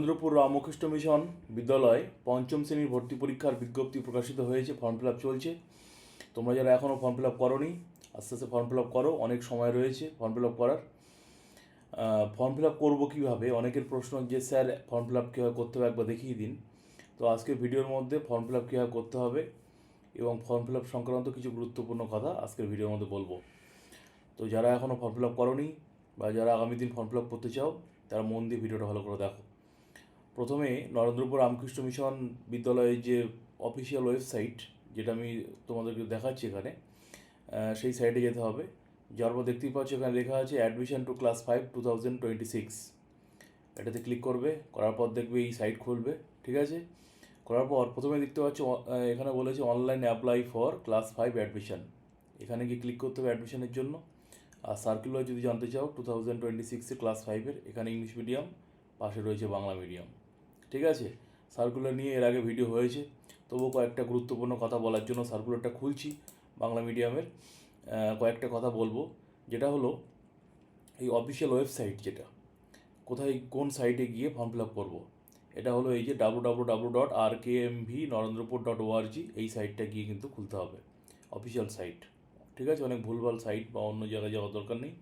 Chandrapur Ramakrishna mission বিদ্যালয় পঞ্চম শ্রেণির ভর্তি পরীক্ষার বিজ্ঞপ্তি প্রকাশিত হয়েছে ফর্ম ফিল আপ চলছে তোমরা যারা এখনও ফর্ম ফিল আপ করোনি আস্তে আস্তে ফর্ম ফিল আপ করো অনেক সময় রয়েছে ফর্ম ফিল আপ করার ফর্ম ফিল আপ করব কীভাবে অনেকের প্রশ্ন যে স্যার ফর্ম ফিল আপ কীভাবে করতে হবে একবার দেখিয়ে দিন তো আজকের ভিডিওর মধ্যে ফর্ম ফিল আপ কীভাবে করতে হবে এবং ফর্ম ফিল আপ সংক্রান্ত কিছু গুরুত্বপূর্ণ কথা আজকের ভিডিওর মধ্যে বলব তো যারা এখনও ফর্ম ফিল আপ করোনি বা যারা আগামী দিন ফর্ম ফিল আপ করতে চাও তারা মন দিয়ে ভিডিওটা ভালো করে দেখো প্রথমে নরেন্দ্রপুর রামকৃষ্ণ মিশন বিদ্যালয়ের যে অফিসিয়াল ওয়েবসাইট যেটা আমি তোমাদেরকে দেখাচ্ছি এখানে সেই সাইটে যেতে হবে। যার পর দেখতেই পাচ্ছ এখানে লেখা আছে admission to class five two thousand twenty six এটাতে ক্লিক করবে, করার পর দেখবে এই সাইট খুলবে, ঠিক আছে? করার পর প্রথমে দেখতে পাচ্ছ এখানে বলেছে online apply for class five admission এখানে গিয়ে ক্লিক করতে হবে অ্যাডমিশনের জন্য। আর সার্কুলার যদি জানতে চাও টু থাউজেন্ড টোয়েন্টি সিক্সে ক্লাস ফাইভের এখানে ইংলিশ মিডিয়াম পাশে রয়েছে বাংলা মিডিয়াম ঠিক আছে? সার্কুলার নিয়ে এর আগে ভিডিও হয়েছে। তবুও কয়েকটা গুরুত্বপূর্ণ কথা বলার জন্য সার্কুলারটা খুলছি বাংলা মিডিয়ামের কয়েকটা কথা বলব। যেটা হলো, এই অফিসিয়াল ওয়েবসাইট যেটা, কোথায় কোন সাইটে গিয়ে ফর্ম ফিল আপ করব? এটা হলো এই যে W W W dot R K M V Narendrapur dot O R G এই সাইটটা গিয়ে কিন্তু খুলতে হবে। অফিসিয়াল সাইট ঠিক আছে? অনেক ভুলভাল সাইট বা অন্য জায়গায় যাওয়ার দরকার নেই।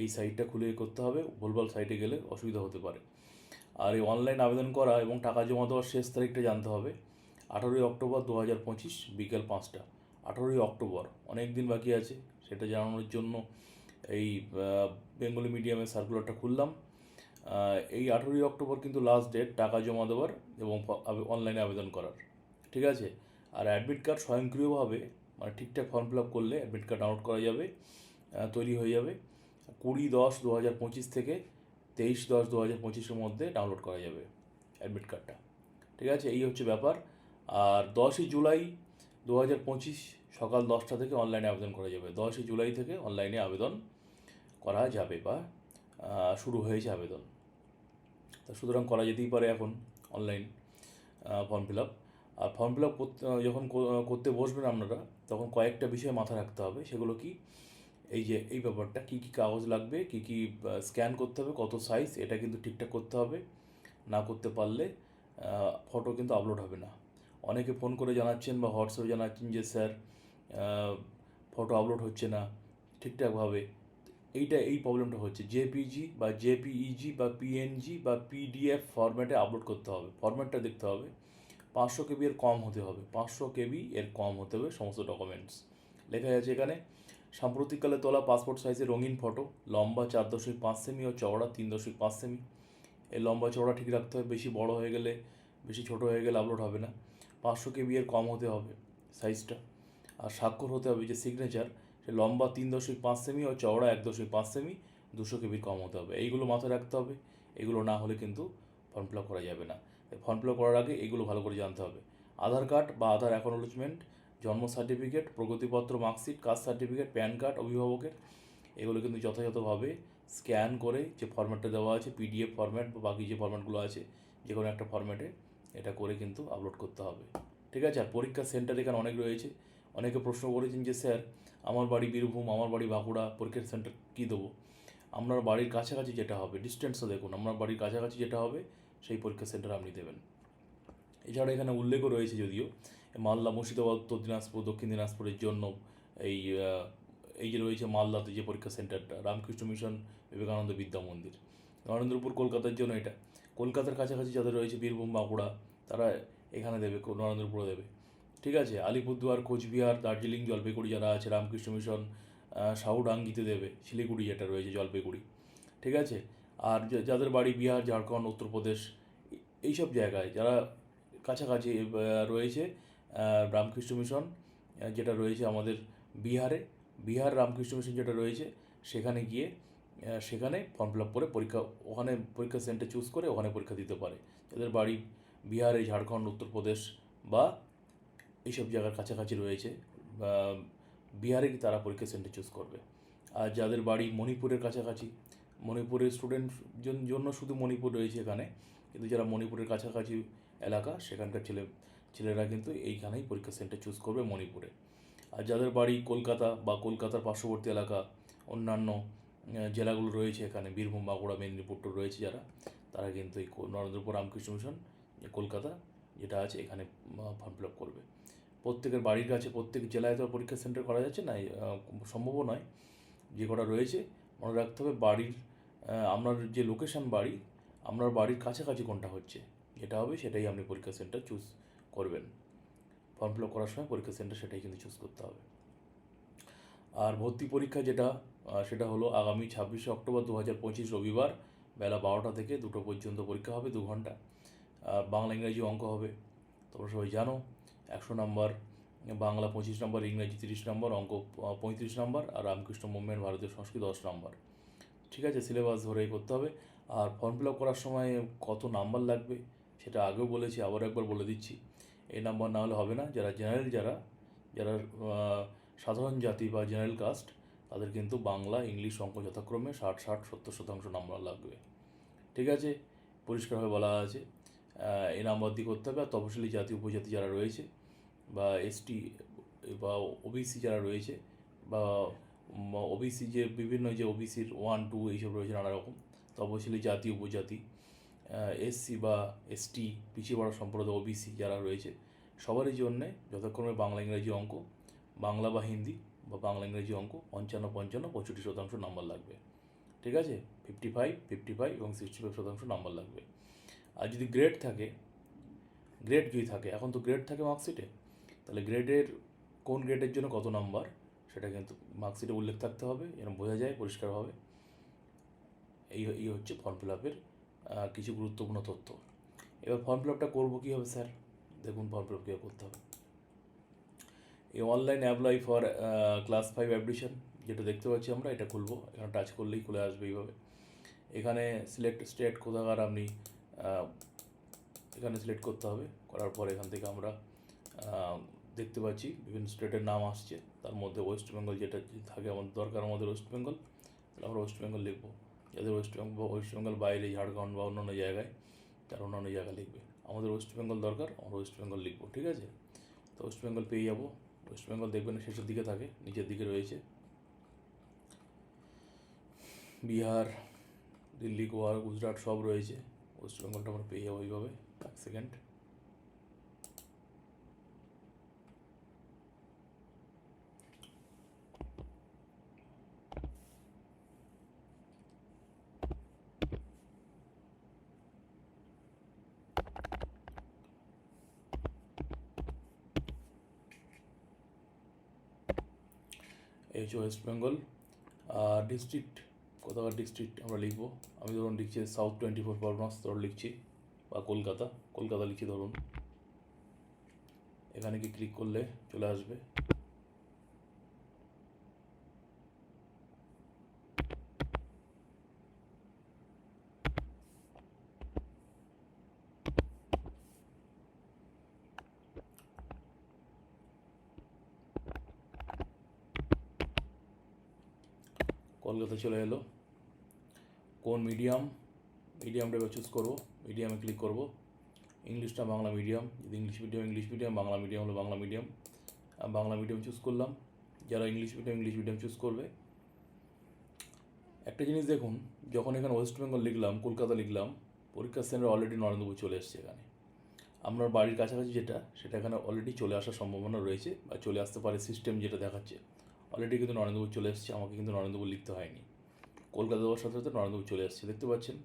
এই সাইটটা খুলে করতে হবে। ভুলভাল সাইটে গেলে অসুবিধা হতে পারে। আর এই অনলাইন আবেদন করা এবং টাকা জমা দেওয়ার শেষ তারিখটা জানতে হবে। আঠারোই অক্টোবর দু হাজার পঁচিশ বিকেল পাঁচটা। আঠারোই অক্টোবর, অনেক দিন বাকি আছে, সেটা জানানোর জন্য এই বেঙ্গলি মিডিয়ামের সার্কুলারটা খুললাম। এই আঠেরোই অক্টোবর কিন্তু লাস্ট ডেট টাকা জমা দেওয়ার এবং অনলাইনে আবেদন করার। ঠিক আছে? আর অ্যাডমিট কার্ড স্বয়ংক্রিয়ভাবে মানে ঠিকঠাক ফর্ম ফিল আপ করলে অ্যাডমিট কার্ড ডাউনলোড করা যাবে তৈরি হয়ে যাবে। কুড়ি দশ দু হাজার পঁচিশ থেকে তেইশ দশ দু হাজার পঁচিশের মধ্যে ডাউনলোড করা যাবে অ্যাডমিট কার্ডটা ঠিক আছে? এই হচ্ছে ব্যাপার। আর দশই জুলাই দু হাজার পঁচিশ সকাল দশটা থেকে অনলাইনে আবেদন করা যাবে। দশই জুলাই থেকে অনলাইনে আবেদন করা যাবে বা শুরু হয়েছে আবেদন। তা সুতরাং করা যেতেই পারে এখন অনলাইন ফর্ম ফিল আপ আর ফর্ম ফিল আপ যখন করতে বসবেন আপনারা, তখন কয়েকটা বিষয় মাথায় রাখতে হবে। সেগুলো কি? এই যে, এই ব্যাপারটা কী কী কাগজ লাগবে, কী কী স্ক্যান করতে হবে, কত সাইজ এটা কিন্তু ঠিকঠাক করতে হবে। না করতে পারলে ফটো কিন্তু আপলোড হবে না। অনেকে ফোন করে জানাচ্ছেন বা হোয়াটসঅ্যাপে জানাচ্ছেন যে, স্যার ফটো আপলোড হচ্ছে না। ঠিকঠাকভাবে। এইটা, এই প্রবলেমটা হচ্ছে। জেপিজি বা জেপিইজি বা পিএনজি বা পিডিএফ ফরম্যাটে আপলোড করতে হবে। ফরম্যাটটা দেখতে হবে। পাঁচশো কেবি এর কম হতে হবে। পাঁচশো কেবি এর কম হতে হবে সমস্ত ডকুমেন্টস লেখা আছে এখানে সাম্প্রতিককালে তোলা পাসপোর্ট সাইজের রঙিন ফটো লম্বা চার দশমিক পাঁচ সেমি ও চওড়া তিন দশমিক পাঁচ সেমি এই লম্বা চওড়া ঠিক রাখতে হবে, বেশি বড় হয়ে গেলে, বেশি ছোট হয়ে গেলে আপলোড হবে না। পাঁচশো কেবি এর কম হতে হবে সাইজটা আর স্বাক্ষর হতে হবে যে সিগনেচার সে লম্বা তিন দশমিক পাঁচ সেমি ও চওড়া এক দশমিক পাঁচ সেমি দুশো কেবির কম হতে হবে। এইগুলো মাথায় রাখতে হবে, এগুলো না হলে কিন্তু ফর্ম ফিল করা যাবে না। ফর্ম ফিল করার আগে এগুলো ভালো করে জানতে হবে। আধার কার্ড বা আধার অ্যাকনোলেজমেন্ট জন্ম certificate প্রগতিপত্র marksheet caste certificate PAN card অভিভাবকের। এগুলো কিন্তু যথাযথভাবে স্ক্যান করে যে ফরম্যাটটা দেওয়া আছে পিডিএফ ফরম্যাট বা বাকি যে ফরম্যাটগুলো আছে, যে কোনো একটা ফরম্যাটে এটা করে কিন্তু আপলোড করতে হবে। ঠিক আছে? আর পরীক্ষা সেন্টার এখানে অনেক রয়েছে। অনেকে প্রশ্ন করেছেন যে, স্যার, আমার বাড়ি বীরভূম, আমার বাড়ি বাঁকুড়া, পরীক্ষার সেন্টার কী দেবো? আপনার বাড়ির কাছাকাছি যেটা হবে ডিস্টেন্সও দেখুন, আপনার বাড়ির কাছাকাছি যেটা হবে, সেই পরীক্ষা সেন্টার আপনি দেবেন। এছাড়া এখানে উল্লেখও রয়েছে যদিও মালদা, মুর্শিদাবাদ, উত্তর দিনাজপুর, দক্ষিণ দিনাজপুরের জন্য এই এই যে রয়েছে মালদাতে যে পরীক্ষা সেন্টারটা, রামকৃষ্ণ মিশন বিবেকানন্দ বিদ্যা মন্দির। নরেন্দ্রপুর কলকাতার জন্য এটা। কলকাতার কাছাকাছি যাদের রয়েছে বীরভূম, বাঁকুড়া, তারা এখানে দেবে নরেন্দ্রপুরে দেবে। ঠিক আছে? আলিপুরদুয়ার, কোচবিহার, দার্জিলিং, জলপাইগুড়ি যারা আছে, রামকৃষ্ণ মিশন সাউডাঙ্গিতে দেবে। শিলিগুড়ি যেটা রয়েছে, জলপাইগুড়ি। ঠিক আছে? আর যাদের বাড়ি বিহার, ঝাড়খণ্ড, উত্তরপ্রদেশ, এই- এইসব জায়গায় যারা কাছাকাছি রয়েছে রামকৃষ্ণ মিশন যেটা রয়েছে আমাদের বিহারে, বিহার রামকৃষ্ণ মিশন যেটা রয়েছে, সেখানে গিয়ে সেখানে ফর্ম ফিল আপ করে পরীক্ষা, ওখানে পরীক্ষা সেন্টার চুজ করে ওখানে পরীক্ষা দিতে পারে। যাদের বাড়ি বিহারে, ঝাড়খণ্ড, উত্তরপ্রদেশ বা এইসব জায়গার কাছাকাছি রয়েছে বিহারে তারা পরীক্ষা সেন্টার চুজ করবে। আর যাদের বাড়ি মণিপুরের কাছাকাছি, মণিপুরের স্টুডেন্ট জন্য শুধু মণিপুর রয়েছে এখানে, কিন্তু যারা মণিপুরের কাছাকাছি এলাকা, সেখানকার ছেলে ছেলেরা কিন্তু এইখানেই পরীক্ষা সেন্টার চুজ করবে মণিপুরে। আর যাদের বাড়ি কলকাতা বা কলকাতার পার্শ্ববর্তী এলাকা অন্যান্য জেলাগুলো রয়েছে এখানে বীরভূম বাঁকুড়া মেদিনীপুর রয়েছে যারা তারা কিন্তু এই নরেন্দ্রপুর রামকৃষ্ণ মিশন কলকাতা যেটা আছে এখানে ফর্ম ফিল আপ করবে। প্রত্যেকের বাড়ির কাছে প্রত্যেক জেলায় তো পরীক্ষা সেন্টার করা যাচ্ছে না এই, সম্ভবও নয়। যে কটা রয়েছে মনে রাখতে হবে বাড়ির আপনার যে লোকেশন বাড়ি আপনার বাড়ির কাছাকাছি কোনটা হচ্ছে যেটা হবে সেটাই আপনি পরীক্ষা সেন্টার চুজ করবেন। ফর্ম ফিল আপ করার সময় পরীক্ষা সেন্টার সেটাই কিন্তু চুজ করতে হবে। আর ভর্তি পরীক্ষা যেটা সেটা হলো আগামী ছাব্বিশে অক্টোবর দু হাজার পঁচিশ রবিবার বেলা বারোটা থেকে দুটো পর্যন্ত পরীক্ষা হবে দু ঘণ্টা। বাংলা ইংরেজি অঙ্ক হবে, তোমরা সবাই জানো। একশো নম্বর, বাংলা পঁচিশ নম্বর, ইংরাজি তিরিশ নম্বর, অঙ্ক পঁয়ত্রিশ নম্বর, আর রামকৃষ্ণ মুভমেন্ট ভারতীয় সংস্কৃত দশ নম্বর। ঠিক আছে সিলেবাস ধরেই করতে হবে। আর ফর্ম ফিল আপ করার সময় কত নাম্বার লাগবে, সেটা আগেও বলেছি, আবার একবার বলে দিচ্ছি। এই নাম্বার না হলে হবে না। যারা জেনারেল যারা যারা সাধারণ জাতি বা জেনারেল কাস্ট তাদের কিন্তু বাংলা, ইংলিশ অঙ্ক যথাক্রমে ষাট ষাট, সত্তর শতাংশ নাম্বার লাগবে। ঠিক আছে? পরিষ্কারভাবে বলা আছে। এই নাম্বার দিয়ে করতে হবে। আর তপশিলি জাতি, উপজাতি যারা রয়েছে, বা এসটি বা ওবিসি যারা রয়েছে, বা ওবিসি যে বিভিন্ন যে ওবিসির ওয়ান টু এইসব রয়েছে নানা রকম। তপশিলি জাতি, উপজাতি এসসি বা এসটি পিছিয়ে পড়া সম্প্রদায় ওবিসি যারা রয়েছে, সবারই জন্যে যথাক্রমে বাংলা ইংরাজি অঙ্ক, বাংলা বা হিন্দি বা বাংলা ইংরেজি অঙ্ক পঞ্চান্ন পঞ্চান্ন পঁয়ষট্টি শতাংশ নাম্বার লাগবে। ঠিক আছে? ফিফটি ফাইভ ফিফটি ফাইভ এবং সিক্সটি ফাইভ শতাংশ নাম্বার লাগবে। আর যদি গ্রেড থাকে গ্রেড যদি থাকে, এখন তো গ্রেড থাকে মার্কশিটে তাহলে গ্রেডের কোন গ্রেডের জন্য কত নাম্বার, সেটা কিন্তু মার্কশিটে উল্লেখ থাকতে হবে এরকম বোঝা যায়, পরিষ্কারভাবে। এই এই হচ্ছে ফর্ম ফিল আপের কিছু গুরুত্বপূর্ণ তথ্য। এবার ফর্ম ফিল আপটা করব কীভাবে, স্যার? দেখুন ফর্ম ফিল আপ কীভাবে করতে হবে। এই online apply for class five admission যেটা দেখতে পাচ্ছি আমরা, এটা খুলবো। এখানে টাচ করলেই খুলে আসবে এইভাবে। এখানে সিলেক্ট স্টেট কোথাকার আপনি এখানে সিলেক্ট করতে হবে। করার পর এখান থেকে আমরা দেখতে পাচ্ছি বিভিন্ন স্টেটের নাম আসছে। তার মধ্যে ওয়েস্ট বেঙ্গল যেটা থাকে আমাদের, দরকার আমাদের ওয়েস্ট বেঙ্গল তাহলে আমরা ওয়েস্ট বেঙ্গল লিখব। যাদের ওয়েস্ট বেঙ্গল ওয়েস্ট বেঙ্গল বাইরে, ঝাড়খণ্ড বা অন্যান্য জায়গায় তারা অন্যান্য জায়গায় লিখবে। আমাদের ওয়েস্ট বেঙ্গল দরকার, আমরা ওয়েস্ট বেঙ্গল লিখব, ঠিক আছে? তো ওয়েস্ট বেঙ্গল পেয়ে যাব। ওয়েস্ট বেঙ্গল দেখবেন শেষের দিকে থাকে, নিচের দিকে রয়েছে। বিহার, দিল্লি, গোয়া, গুজরাট সব রয়েছে। ওয়েস্ট বেঙ্গলটা আমরা পেয়ে যাব এইভাবে, এক সেকেন্ড। হচ্ছে ওয়েস্ট বেঙ্গল ডিস্ট্রিক্ট কোথাকার ডিস্ট্রিক্ট আমরা লিখব? আমি ধরুন লিখছি সাউথ টোয়েন্টি ফোর পরগনাস ধরুন লিখছি, বা কলকাতা কলকাতা লিখছি ধরুন। এখানে কি ক্লিক করলে চলে আসবে? কলকাতা চলে এলো? কোন মিডিয়াম মিডিয়ামটা চুজ করব। মিডিয়ামে ক্লিক করব। ইংলিশটা বাংলা মিডিয়াম যদি English medium English medium Bangla medium হলো Bangla medium Bangla medium choose করলাম। যারা English medium English medium choose করবে। একটা জিনিস দেখুন, যখন এখানে ওয়েস্ট বেঙ্গল লিখলাম, কলকাতা লিখলাম পরীক্ষা সেন্টার অলরেডি নরেন্দ্রপুর চলে এসছে এখানে। আপনার বাড়ির কাছাকাছি যেটা, সেটা এখানে অলরেডি চলে আসার সম্ভাবনা রয়েছে বা চলে আসতে পারে সিস্টেম যেটা দেখাচ্ছে। অলরেডি কিন্তু নরেন্দ্রপুর চলে এসেছে, আমাকে কিন্তু নরেন্দ্রপুর লিখতে হয়নি। কলকাতা যাওয়ার সাথে সাথে নরেন্দ্রপুর চলে আসছে দেখতে পাচ্ছেন?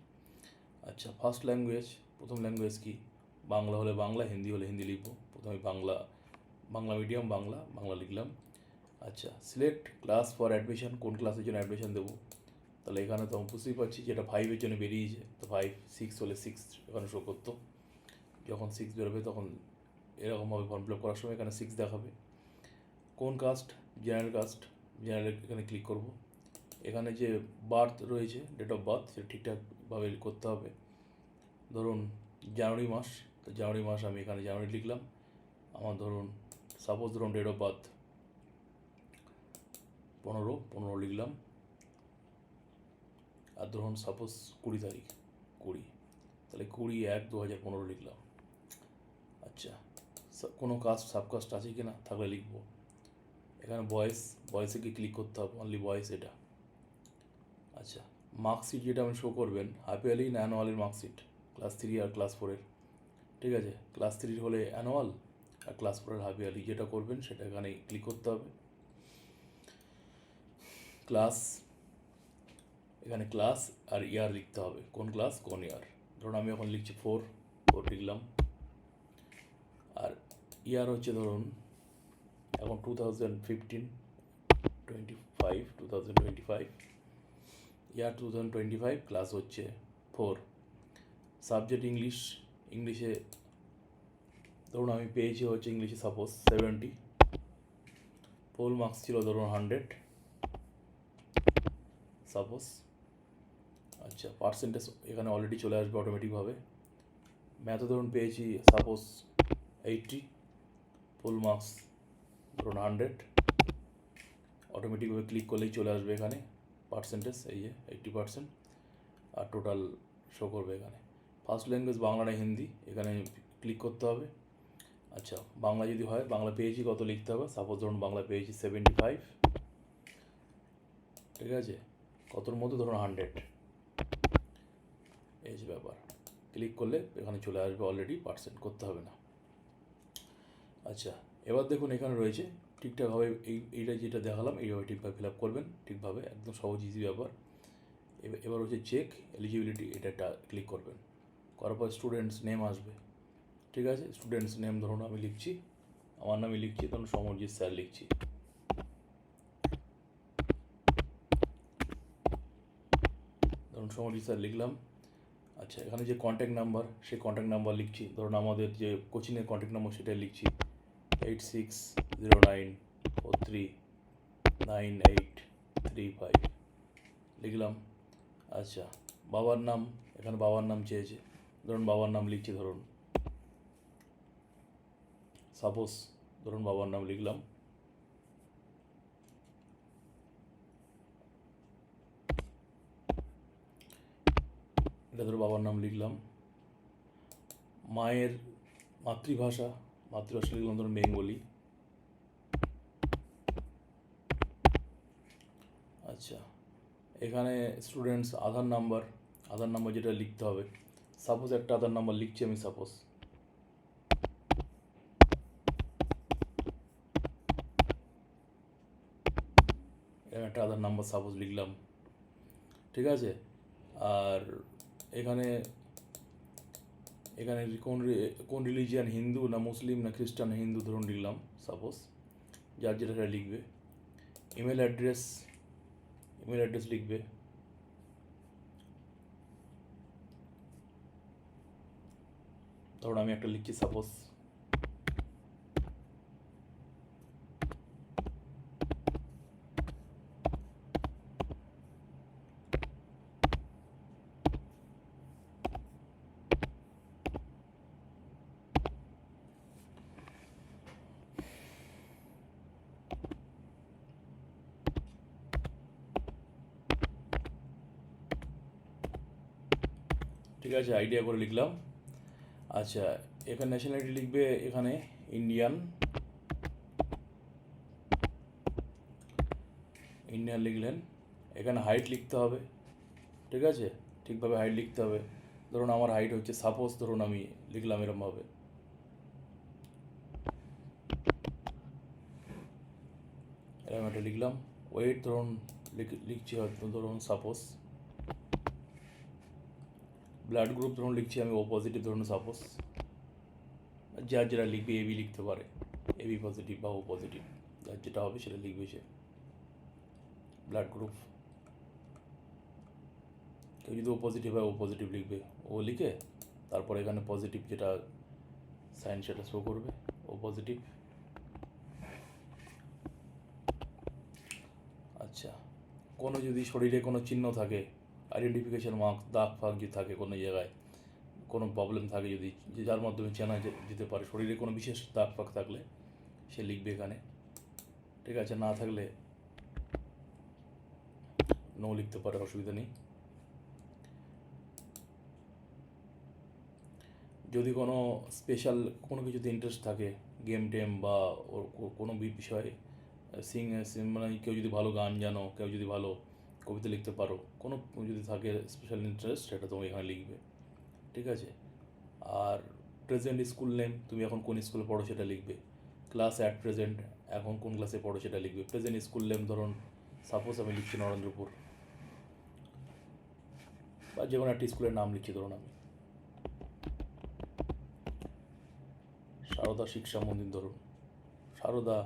আচ্ছা ফার্স্ট ল্যাঙ্গুয়েজ প্রথম ল্যাঙ্গুয়েজ কি? বাংলা হলে বাংলা, হিন্দি হলে হিন্দি লিখব। প্রথমে বাংলা বাংলা মিডিয়াম বাংলা বাংলা লিখলাম। আচ্ছা সিলেক্ট ক্লাস ফর অ্যাডমিশন কোন ক্লাসের জন্য অ্যাডমিশন দেবো? তাহলে এখানে তো আমি বুঝতেই পারছি যেটা ফাইভের জন্য বেরিয়েছে। তো ফাইভ সিক্স হলে সিক্স এখানে শো করতো। যখন সিক্স বেরোবে তখন এরকমভাবে ফর্ম ফিল আপ করার সময় এখানে সিক্স দেখাবে। কোন কাস্ট জেনারেল কাস্ট জেনারেল এখানে ক্লিক করব। এখানে যে বার্থ রয়েছে ডেট অফ বার্থ সেটা ঠিকঠাকভাবে করতে হবে। ধরুন, জানুয়ারি মাস, তো জানুয়ারি মাস আমি এখানে জানুয়ারি লিখলাম। আমার ধরুন সাপোজ ধরুন ডেট অফ বার্থ পনেরো পনেরো লিখলাম। আর ধরুন সাপোজ কুড়ি তারিখ, কুড়ি। তাহলে কুড়ি এক দু হাজার পনেরো লিখলাম। আচ্ছা কোনো কাস্ট সাবকাস্ট আছে কি না থাকলে লিখব। এখানে বয়েস বয়েসে কি ক্লিক করতে হবে? অনলি বয়েস এটা। আচ্ছা মার্কশিট যেটা আপনি শো করবেন হাফ ইয়ারলি না অ্যানুয়ালের মার্কশিট ক্লাস থ্রি আর ক্লাস ফোরের ঠিক আছে? ক্লাস থ্রির হলে অ্যানুয়াল আর ক্লাস ফোরের হাফ যেটা করবেন, সেটা এখানে ক্লিক করতে হবে। ক্লাস এখানে ক্লাস আর ইয়ার লিখতে হবে। কোন ক্লাস কোন ইয়ার ধরুন আমি এখন লিখছি ফোর ফোর লিখলাম। আর ইয়ার হচ্ছে ধরুন এখন two thousand fifteen twenty five two thousand twenty five year two thousand twenty five class হচ্ছে ফোর সাবজেক্ট ইংলিশ ইংলিশে ধরুন আমি পেয়েছি হচ্ছে ইংলিশে সাপোজ সেভেন্টি ফুল মার্কস ছিল ধরুন হান্ড্রেড সাপোজ আচ্ছা পার্সেন্টেজ এখানে অলরেডি চলে আসবে অটোমেটিকভাবে ম্যাথে ধরুন পেয়েছি সাপোজ এইটটি ফুল মার্কস ধরুন হান্ড্রেড অটোমেটিকভাবে ক্লিক করলেই চলে আসবে এখানে। পার্সেন্টেজ এই যে এইটটি পার্সেন্ট আর টোটাল শো করবে এখানে। ফার্স্ট ল্যাঙ্গুয়েজ বাংলা না হিন্দি, এখানে ক্লিক করতে হবে। আচ্ছা বাংলা যদি হয়, বাংলা পেয়েছি কত লিখতে হবে? সাপোজ ধরুন বাংলা পেয়েছি সেভেন্টি ফাইভ ঠিক আছে? কতর মধ্যে? ধরুন হান্ড্রেড এই যে ব্যাপার। ক্লিক করলে এখানে চলে আসবে অলরেডি পার্সেন্ট করতে হবে না। আচ্ছা এবার দেখুন এখানে রয়েছে ঠিকঠাকভাবে এই, এইটা যেটা দেখালাম, এইভাবে ঠিকভাবে ফিল আপ করবেন, ঠিকভাবে, একদম সহজ ইজি ব্যাপার। এবার হচ্ছে চেক এলিজিবিলিটি এটা ক্লিক করবেন। করার পর স্টুডেন্টস নেম আসবে। ঠিক আছে? স্টুডেন্টস নেম ধরুন আমি লিখছি, আমার নামে লিখছি ধরুন সমরজিৎ স্যার লিখছি। ধরুন সমরজিৎ স্যার লিখলাম। আচ্ছা এখানে যে কন্ট্যাক্ট নাম্বার সেই কন্ট্যাক্ট নাম্বার লিখছি। ধরুন আমাদের যে কোচিংয়ের কন্ট্যাক্ট নাম্বার সেটা লিখছি। Eight six zero nine four three nine eight three five লিখলাম। আচ্ছা বাবার নাম, এখানে বাবার নাম চেয়েছে। ধরুন বাবার নাম লিখছি, ধরুন। সাপোজ ধরুন বাবার নাম লিখলাম। এটা ধরো বাবার নাম লিখলাম। মায়ের মাতৃভাষা মাতৃভাষা লিখলাম ধরুন বেঙ্গলি আচ্ছা এখানে students Aadhaar number Aadhaar number যেটা লিখতে হবে। সাপোজ একটা আধার নাম্বার লিখছি আমি সাপোজ একটা আধার নাম্বার সাপোজ লিখলাম। ঠিক আছে? আর এখানে এখানে কোন কোন রিলিজিয়ান হিন্দু না মুসলিম না খ্রিস্টান হিন্দু ধরুন লিখলাম সাপোজ যার যেটা সেটা লিখবে। ইমেল অ্যাড্রেস ইমেল অ্যাড্রেস লিখবে। ধরুন আমি একটা লিখছি সাপোজ ঠিক আছে আইডিয়া করে লিখলাম। আচ্ছা এখানে ন্যাশনালিটি লিখবে এখানে ইন্ডিয়ান ইন্ডিয়ান লিখলেন। এখানে হাইট লিখতে হবে, ঠিক আছে? ঠিকভাবে হাইট লিখতে হবে। ধরুন আমার হাইট হচ্ছে সাপোজ ধরুন আমি লিখলাম এরমভাবে। এরকম একটা লিখলাম। ওয়েট ধরুন, লিখ- লিখছি ধরুন সাপোজ ব্লাড গ্রুপ ধরুন লিখছি আমি ও পজিটিভ ধরুন সাপোজ যার যেটা লিখবে এবি লিখতে পারে এবি পজিটিভ বা ও পজিটিভ যার যেটা হবে সেটা লিখবে সে। ব্লাড গ্রুপ কেউ যদি ও পজিটিভ হয় ও পজিটিভ লিখবে। ও লিখে তারপর এখানে পজিটিভ যেটা সাইন সেটা শো করবে ও পজিটিভ আচ্ছা কোনো যদি শরীরে কোনো চিহ্ন থাকে আইডেন্টিফিকেশন মার্ক দাগ ফাগ যদি থাকে, কোনো জায়গায় কোনো প্রবলেম থাকে যদি যার মাধ্যমে চেনা যেতে পারে, শরীরে কোনো বিশেষ দাগ ফাগ থাকলে সে লিখবে এখানে। ঠিক আছে, না থাকলে নো লিখতে পারে, অসুবিধা নেই। যদি কোনো স্পেশাল কোনো কিছুতে ইন্টারেস্ট থাকে গেম টেম বা কোনো বিষয়ে সিং- মানে কেউ যদি ভালো গান জানো, কেউ যদি ভালো কবিতা লিখতে পারো, কোনো যদি থাকে স্পেশাল ইন্টারেস্ট সেটা তুমি এখানে লিখবে, ঠিক আছে? আর প্রেজেন্ট স্কুল নেম তুমি এখন কোন স্কুলে পড়ো সেটা লিখবে ক্লাস অ্যাট প্রেজেন্ট এখন কোন ক্লাসে পড়ো সেটা লিখবে প্রেজেন্ট স্কুল নেম ধরুন সাপোজ আমি লিখছি নরেন্দ্রপুর, বা যে কোনো একটা স্কুলের নাম লিখছি, ধরুন আমি। সারদা শিক্ষা মন্দির ধরুন, সারদা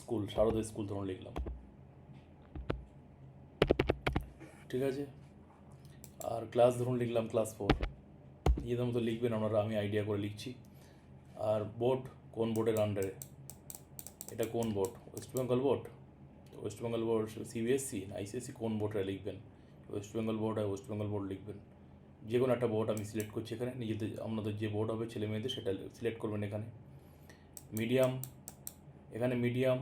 স্কুল সারদা স্কুল ধরুন লিখলাম। ঠিক আছে? আর ক্লাস ধরুন লিখলাম ক্লাস ফোর নিজেদের মতো লিখবেন আপনারা, আমি আইডিয়া করে লিখছি। আর বোর্ড কোন বোর্ডের আন্ডারে এটা কোন board West Bengal board West Bengal board CBSC না আইসিএসসি কোন বোর্ডটা লিখবেন? ওয়েস্ট বেঙ্গল বোর্ড হয় ওয়েস্ট বেঙ্গল বোর্ড লিখবেন। যে কোনো একটা বোর্ড আমি সিলেক্ট করছি এখানে, নিজেদের আপনাদের যে বোর্ড হবে ছেলে মেয়েদের সেটা সিলেক্ট করবেন এখানে। মিডিয়াম এখানে মিডিয়াম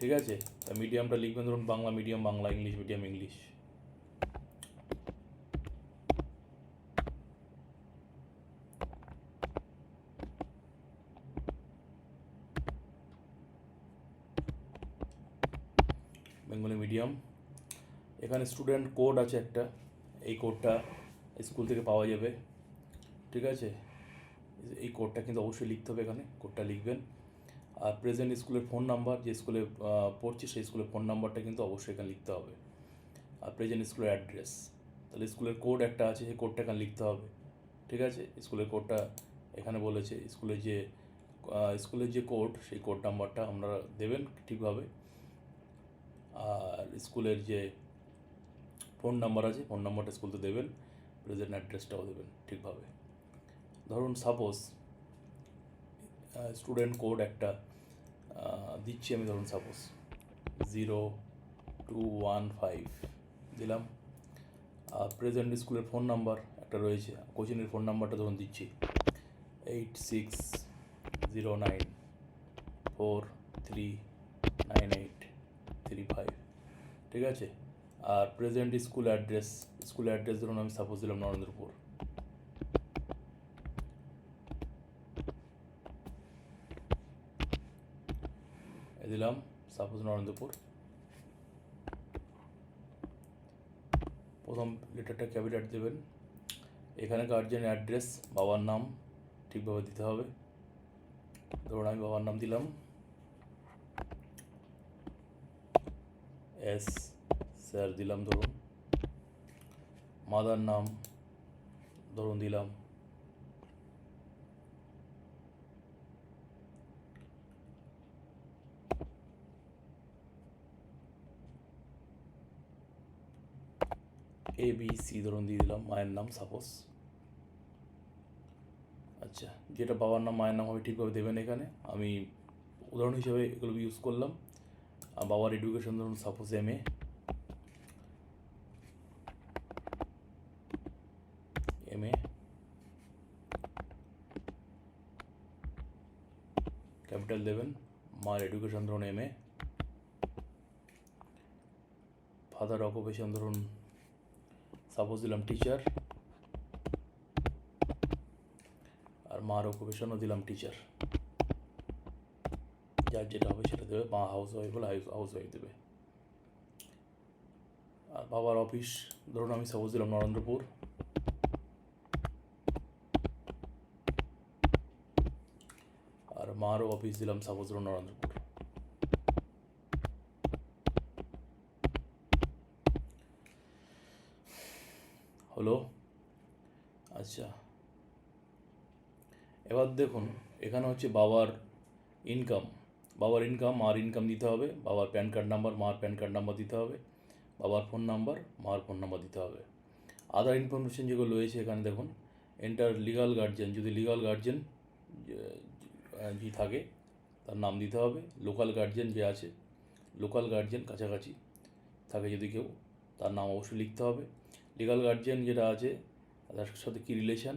ঠিক আছে? তা মিডিয়ামটা লিখবেন ধরুন Bangla medium Bangla English medium English Bengali medium এখানে স্টুডেন্ট কোড আছে একটা, এই কোডটা স্কুল থেকে পাওয়া যাবে, ঠিক আছে? এই কোডটা কিন্তু অবশ্যই লিখতে হবে এখানে কোডটা লিখবেন। আর প্রেজেন্ট স্কুলের ফোন নাম্বার যে স্কুলে পড়ছি সেই স্কুলের ফোন নাম্বারটা কিন্তু অবশ্যই এখানে লিখতে হবে। আর প্রেজেন্ট স্কুলের অ্যাড্রেস তাহলে স্কুলের কোড একটা আছে, সেই কোডটা এখানে লিখতে হবে, ঠিক আছে? স্কুলের কোডটা এখানে বলেছে স্কুলের যে স্কুলের যে কোড সেই কোড নাম্বারটা আপনারা দেবেন ঠিকভাবে। আর স্কুলের যে ফোন নাম্বার আছে, ফোন নাম্বারটা স্কুলতে দেবেন, প্রেজেন্ট অ্যাড্রেসটাও দেবেন ঠিকভাবে। ধরুন সাপোজ স্টুডেন্ট কোড একটা দিচ্ছি আমি ধরুন suppose zero two one five দিলাম। আর প্রেজেন্ট স্কুলের ফোন নাম্বার একটা রয়েছে কোচিংয়ের ফোন নাম্বারটা ধরুন দিচ্ছি eight six zero nine four three nine eight three five ঠিক আছে? আর present school address school address ধরুন আমি সাপোজ দিলাম নরেন্দ্রপুর। দিলাম সাপোজ নরেন্দ্রপুর। প্রথম লেটারটা ক্যাপিটাল দেবেন। এখানে গার্জেন অ্যাড্রেস বাবার নাম ঠিকভাবে দিতে হবে। ধরুন আমি বাবার নাম দিলাম। এস স্যার দিলাম ধরুন। মাদার নাম ধরুন দিলাম। এ বি সি ধরুন দিয়ে দিলাম, মায়ের নাম সাপোজ আচ্ছা যেটা বাবার নাম, মায়ের নাম হবে ঠিকভাবে দেবেন এখানে। আমি উদাহরণ হিসেবে এগুলো ইউজ করলাম। বাবার এডুকেশন ধরুন suppose M A M A capital দেবেন মার এডুকেশন ধরুন এম এ ফাদার অকুপেশন ধরুন সাপোজ দিলাম টিচার আর মার অকুপেশনও দিলাম টিচার যার যেটা হবে সেটা দেবে, মা হাউস ওয়াইফ হলে হাউস ওয়াইফ দেবে। আর বাবার অফিস ধরুন আমি সাপোজ দিলাম নরেন্দ্রপুর। আর মারও অফিস দিলাম সাপোজ ধরুন নরেন্দ্রপুর। হলো। আচ্ছা। এবার দেখুন, এখানে হচ্ছে বাবার ইনকাম বাবার ইনকাম মার ইনকাম দিতে হবে। বাবার প্যান কার্ড নাম্বার মার প্যান কার্ড নাম্বার দিতে হবে। বাবার ফোন নাম্বার মার ফোন নাম্বার দিতে হবে। আদার ইনফরমেশন যেগুলো রয়েছে এখানে দেখুন এন্টার লিগাল গার্জেন যদি লিগাল গার্জেন যে থাকে, তার নাম দিতে হবে। লোকাল গার্জেন যে আছে লোকাল গার্জেন কাছাকাছি থাকে যদি কেউ, তার নাম অবশ্যই লিখতে হবে। লিগাল গার্জেন যেটা আছে, তার সাথে কী রিলেশন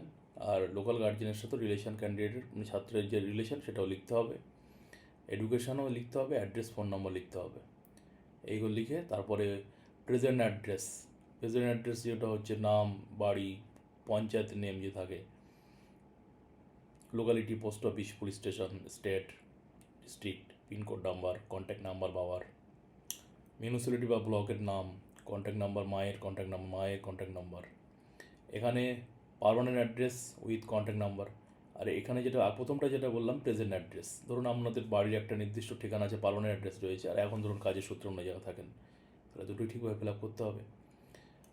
আর লোকাল গার্জেনের সাথে রিলেশন ক্যান্ডিডেটের মানে ছাত্রের যে রিলেশন সেটাও লিখতে হবে। এডুকেশনও লিখতে হবে অ্যাড্রেস ফোন নম্বর লিখতে হবে। এইগুলো লিখে তারপরে প্রেজেন্ট অ্যাড্রেস প্রেজেন্ট অ্যাড্রেস যেটা হচ্ছে নাম, বাড়ি, পঞ্চায়েত নেম যে থাকে locality post office police station state district pincode number contact number বাবার মিউনিসিপ্যালিটি বা ব্লকের নাম কন্ট্যাক্ট নাম্বার মায়ের কন্ট্যাক্ট নাম্বার মায়ের কন্ট্যাক্ট নাম্বার এখানে permanent address with contact number আর এখানে যেটা প্রথমটা যেটা বললাম প্রেজেন্ট অ্যাড্রেস ধরুন আপনাদের বাড়ির একটা নির্দিষ্ট ঠিকানা আছে পারমানেন্ট অ্যাড্রেস রয়েছে। আর এখন ধরুন কাজের সূত্রে অন্য জায়গায় থাকেন তাহলে দুটোই ঠিকভাবে ফিল আপ করতে হবে।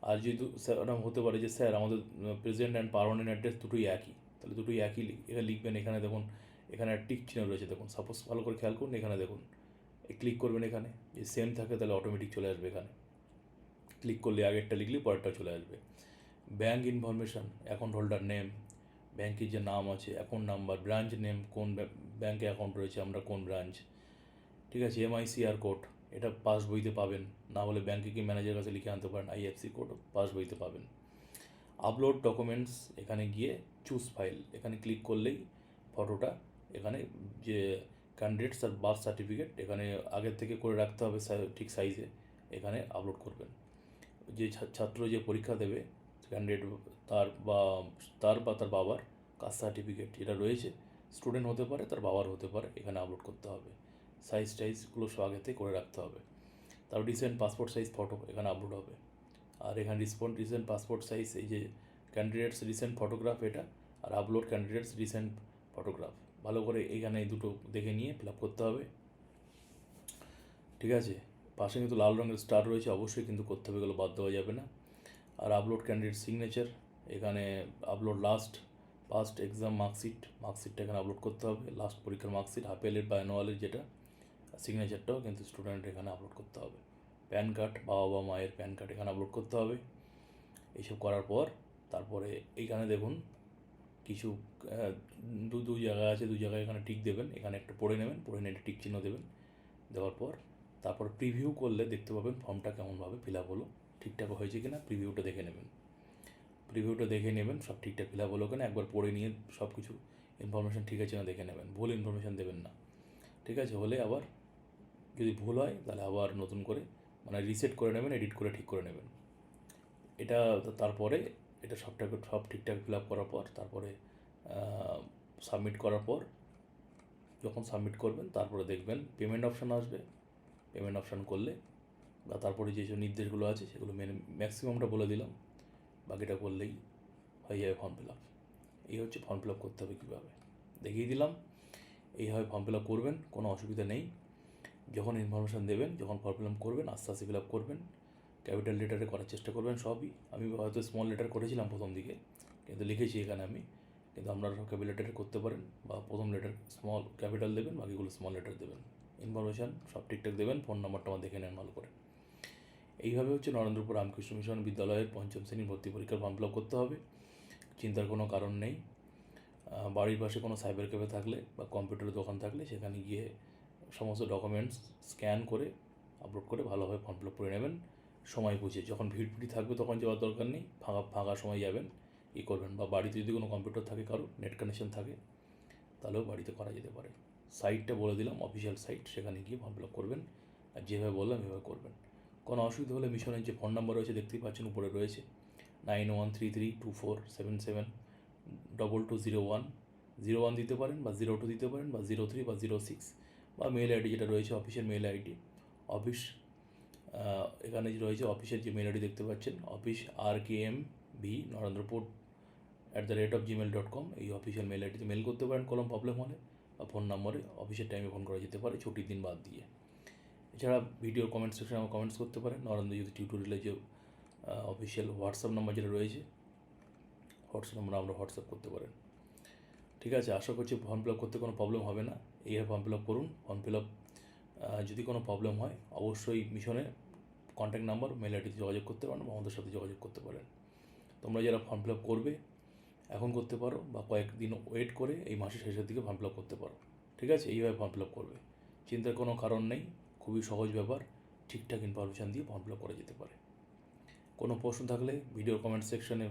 আর যেহেতু স্যার হতে পারে যে স্যার আমাদের প্রেজেন্ট অ্যান্ড পারমানেন্ট অ্যাড্রেস দুটোই একই। তাহলে দুটোই একই এখানে লিখবেন, এখানে দেখুন, এখানে টিক চিহ্ন রয়েছে, দেখুন। সাপোজ ভালো করে খেয়াল করুন, এখানে দেখুন। ক্লিক করবেন এখানে যে সেম থাকে, তাহলে অটোমেটিক চলে আসবে এখানে। ক্লিক করলে আগেরটা লিখলে পরেরটা চলে আসবে। Bank information account holder name ব্যাংকের যে নাম আছে অ্যাকাউন্ট নাম্বার ব্রাঞ্চ নেম কোন ব্যাংকে অ্যাকাউন্ট রয়েছে, আমরা কোন ব্রাঞ্চ ঠিক আছে এমআইসিআর কোড এটা পাস বইতে পাবেন। না হলে ব্যাংকে কি ম্যানেজারের কাছে লিখে আনতে পারেন আইএফসি কোড পাস বইতে পাবেন। আপলোড ডকুমেন্টস এখানে গিয়ে চুজ ফাইল এখানে ক্লিক করলেই ফটোটা এখানে যে ক্যান্ডিডেটস আর বার্থ সার্টিফিকেট এখানে আগের থেকে করে রাখতে হবে ঠিক সাইজে এখানে আপলোড করবেন। যে ছাত্র যে পরীক্ষা দেবে ক্যান্ডিডেট তার বা তার বা তার বাবার কাস্ট সার্টিফিকেট যেটা রয়েছে স্টুডেন্ট হতে পারে, তার বাবার হতে পারে, এখানে আপলোড করতে হবে। সাইজ টাইজগুলো সব আগে থেকে করে রাখতে হবে। তারপর রিসেন্ট পাসপোর্ট সাইজ ফটো এখানে আপলোড হবে। আর এখানে রিসপন্ড রিসেন্ট পাসপোর্ট সাইজ এই যে ক্যান্ডিডেটস রিসেন্ট ফটোগ্রাফ এটা, আর আপলোড ক্যান্ডিডেটস রিসেন্ট ফটোগ্রাফ ভালো করে এখানে এই দুটো দেখে নিয়ে ফিল আপ করতে হবে। ঠিক আছে? পাশে কিন্তু লাল রঙের স্টার রয়েছে, অবশ্যই কিন্তু করতে হবে, এগুলো বাদ দেওয়া যাবে না। আর আপলোড ক্যান্ডিডেট সিগনেচার এখানে upload last past exam marksheet মার্কশিটটা এখানে আপলোড করতে হবে। লাস্ট পরীক্ষার মার্কশিট হাফ ইয়ারলির বা অ্যানুয়ালের যেটা সিগনেচারটাও কিন্তু স্টুডেন্ট এখানে আপলোড করতে হবে। প্যান কার্ড বাবা বা মায়ের প্যান কার্ড এখানে আপলোড করতে হবে। এইসব করার পর তারপরে এইখানে দেখুন, কিছু দু দু জায়গা আছে, দু জায়গায় এখানে টিক দেবেন, এখানে একটা পড়ে নেবেন, পড়ে নিয়ে টিক চিহ্ন দেবেন। দেওয়ার পর তারপর প্রিভিউ করলে দেখতে পাবেন ফর্মটা কেমনভাবে ফিল আপ হলো ঠিকঠাক হয়েছে কি না প্রিভিউটা দেখে নেবেন। প্রিভিউটা দেখে নেবেন, সব ঠিকঠাক ফিল আপ হলো কিনা একবার পড়ে নিয়ে সব কিছু ইনফরমেশান ঠিক আছে না দেখে নেবেন, ভুল ইনফরমেশান দেবেন না। ঠিক আছে, হলে আবার যদি ভুল হয়, তাহলে আবার নতুন করে মানে রিসেট করে নেবেন এডিট করে ঠিক করে নেবেন। এটা তারপরে, এটা সবটা সব ঠিকঠাক ফিল আপ করার পর, তারপরে সাবমিট করার পর, যখন সাবমিট করবেন, তারপরে দেখবেন পেমেন্ট অপশান আসবে। পেমেন্ট অপশান করলে বা তারপরে যেসব নির্দেশগুলো আছে সেগুলো মেনে ম্যাক্সিমামটা বলে দিলাম। বাকিটা করলেই হয়ে যাবে ফর্ম ফিল আপ এই হচ্ছে ফর্ম ফিল আপ করতে হবে কীভাবে? দেখিয়ে দিলাম। এইভাবে ফর্ম ফিল আপ করবেন, কোনো অসুবিধা নেই। যখন ইনফরমেশান দেবেন, যখন ফর্ম ফিল আপ করবেন, আস্তে আস্তে ফিল আপ করবেন। ক্যাপিটাল লেটারে করার চেষ্টা করবেন সবই। আমি হয়তো স্মল লেটার করেছিলাম প্রথম দিকে, কিন্তু লিখেছি এখানে আমি। কিন্তু আপনারা সব ক্যাপিটাল লেটারে করতে পারেন বা প্রথম লেটার স্মল ক্যাপিটাল দেবেন, বাকিগুলো স্মল লেটার দেবেন। ইনফরমেশান, সব ঠিকঠাক দেবেন, ফোন নম্বরটা আমার দেখে নেন ভালো করে। এইভাবে হচ্ছে নরেন্দ্রপুর রামকৃষ্ণ মিশন বিদ্যালয়ের পঞ্চম শ্রেণির ভর্তি পরীক্ষার ফর্ম ফিল করতে হবে। চিন্তার কোনো কারণ নেই। বাড়ির পাশে কোনো সাইবার ক্যাফে থাকলে বা কম্পিউটারের দোকান থাকলে সেখানে গিয়ে সমস্ত ডকুমেন্টস স্ক্যান করে, আপলোড করে ভালোভাবে ফর্ম ফিল করে নেবেন। সময় বুঝে, যখন ভিড় ভিড় থাকবে তখন যাওয়ার দরকার নেই। ফাঁকা ফাঁকা সময় যাবেন, ই করবেন। বা বাড়িতে যদি কোনো কম্পিউটার থাকে কারও, নেট কানেকশন থাকে, তাহলেও বাড়িতে করা যেতে পারে। সাইটটা বলে দিলাম অফিসিয়াল সাইট সেখানে গিয়ে ফর্ম ফিল আপ করবেন। আর যেভাবে বললাম, এভাবে করবেন। কোনো অসুবিধা হলে মিশনের যে ফোন নাম্বার রয়েছে, দেখতেই পাচ্ছেন উপরে রয়েছে। Nine one three three two four seven seven double two zero one zero one দিতে পারেন বা জিরো টু দিতে পারেন বা জিরো থ্রি বা জিরো সিক্স বা মেল আইডি যেটা রয়েছে অফিসের মেল আইডি অফিস এখানে যে রয়েছে অফিসের যে মেল আইডি দেখতে পাচ্ছেন office R K M V Narendrapur at the rate of Gmail dot com এই অফিসিয়াল মেল আইডিতে মেল করতে পারেন, কোনো প্রবলেম হলে। ফোন নম্বরে, অফিসের টাইমে ফোন করা যেতে পারে, ছুটির দিন বাদ দিয়ে। এছাড়া ভিডিও কমেন্ট সেকশনে আমার কমেন্টস করতে পারেন নরেন্দ্র যদি টিউটোরিয়ালে যে অফিসিয়াল হোয়াটসঅ্যাপ নাম্বার যেটা রয়েছে হোয়াটসঅ্যাপ নাম্বার আমরা হোয়াটসঅ্যাপ করতে পারেন। ঠিক আছে, আশা করছি ফর্ম ফিল আপ করতে কোনো প্রবলেম হবে না। এইভাবে ফর্ম ফিল আপ করুন ফর্ম ফিল আপ যদি কোনো প্রবলেম হয়, অবশ্যই মিশনে কন্ট্যাক্ট নাম্বার মেল আইডিতে যোগাযোগ করতে পারেন বা আমাদের সাথে যোগাযোগ করতে পারেন। তোমরা যারা ফর্ম ফিল আপ করবে এখন করতে পারো বা কয়েকদিন ওয়েট করে এই মাসের শেষের দিকে ফর্ম ফিল আপ করতে পারো। ঠিক আছে? এইভাবে ফর্ম ফিল আপ করবে। চিন্তার কোনো কারণ নেই। খুবই সহজ ব্যাপার। ঠিকঠাক ইনফরমেশান দিয়ে ফর্ম ফিল আপ করা যেতে পারে। কোনো প্রশ্ন থাকলে ভিডিও কমেন্ট সেকশনে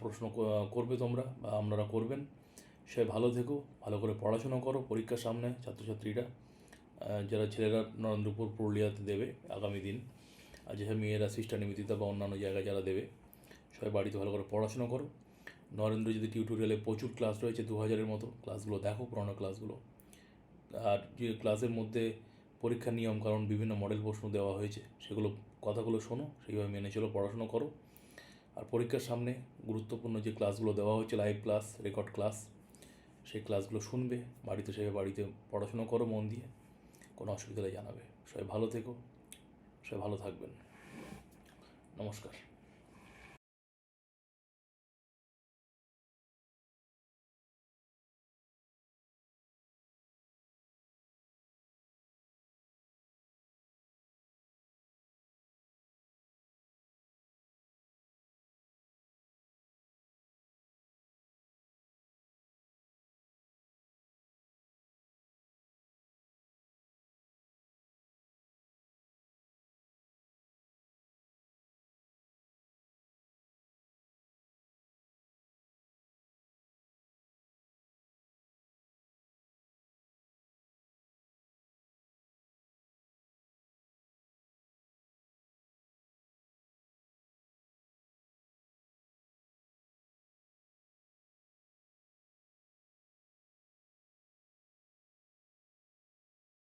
প্রশ্ন করবে তোমরা বা আপনারা করবেন। সে ভালো থেকো, ভালো করে পড়াশোনা করো, পরীক্ষার সামনে ছাত্রছাত্রীরা যারা ছেলেরা নরেন্দ্রপুর, পুরুলিয়াতে দেবে আগামী দিন, আর যেসব মেয়েরা সিস্টার নিবেদিতা বা অন্যান্য জায়গায় যারা দেবে, সবাই বাড়িতে ভালো করে পড়াশোনা করো। নরেন্দ্র যদি টিউটোরিয়ালে প্রচুর ক্লাস রয়েছে দু হাজারের মতো ক্লাসগুলো দেখো, পুরোনো ক্লাসগুলো আর যে ক্লাসের মধ্যে পরীক্ষার নিয়ম, কারণ বিভিন্ন মডেল প্রশ্ন দেওয়া হয়েছে, সেগুলো, কথাগুলো শোনো, সেইভাবে মেনে চলো, পড়াশুনো করো। আর পরীক্ষার সামনে গুরুত্বপূর্ণ যে ক্লাসগুলো দেওয়া হয়েছে লাইভ ক্লাস রেকর্ড ক্লাস সেই ক্লাসগুলো শুনবে, বাড়িতে সেভাবে বাড়িতে পড়াশুনো করো মন দিয়ে, কোনো অসুবিধা জানাবে। সবাই ভালো থেকো, সবাই ভালো থাকবেন। নমস্কার।